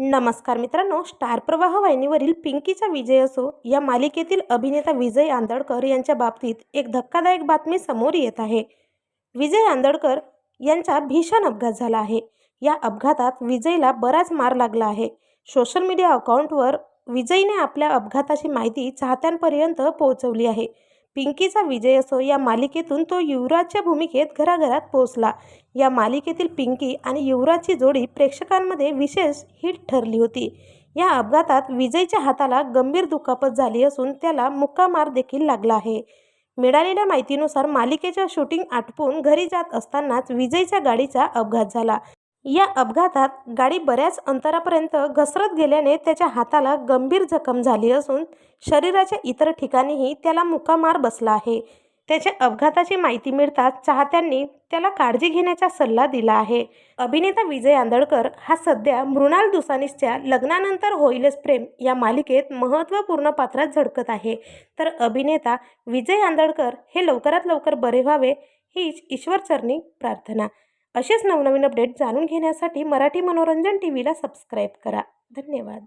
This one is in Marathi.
नमस्कार मित्रांनो स्टार प्रवाह वाहिनीवरील पिंकीचा विजय असो या मालिकेतील अभिनेता विजय आंदळकर यांच्या बाबतीत एक धक्कादायक बातमी समोर येत आहे. विजय आंदळकर यांचा भीषण अपघात झाला आहे. या अपघातात विजयला बराच मार लागला आहे. सोशल मीडिया अकाउंटवर विजयने आपल्या अपघाताची माहिती चाहत्यांपर्यंत पोहोचवली आहे. पिंकीचा विजय असो या मालिकेतून तो युवराजच्या भूमिकेत घराघरात पोहोचला. या मालिकेतील पिंकी आणि युवराजची जोडी प्रेक्षकांमध्ये विशेष हिट ठरली होती. या अपघातात विजयच्या हाताला गंभीर दुखापत झाली असून त्याला मुक्कामार देखील लागला आहे. मिळालेल्या माहितीनुसार मालिकेच्या शूटिंग आटपून घरी जात असतानाच विजयच्या गाडीचा अपघात झाला. या अपघातात गाडी बऱ्याच अंतरापर्यंत घसरत गेल्याने त्याच्या हाताला गंभीर जखम झाली असून शरीराच्या इतर ठिकाणीही त्याला मुकामार बसला आहे. त्याच्या अपघाताची माहिती मिळताच चाहत्यांनी त्याला काळजी घेण्याचा सल्ला दिला आहे. अभिनेता विजय आंदळकर हा सध्या मृणाल दुसानीसच्या लग्नानंतर होईलच प्रेम या मालिकेत महत्त्वपूर्ण पात्रात झळकत आहे. तर अभिनेता विजय आंदळकर हे लवकरात लवकर बरे व्हावे हीच ईश्वरचरणी प्रार्थना. असेच नवनवीन अपडेट जाणून घेण्यासाठी मराठी मनोरंजन टी व्हीला सबस्क्राईब करा. धन्यवाद.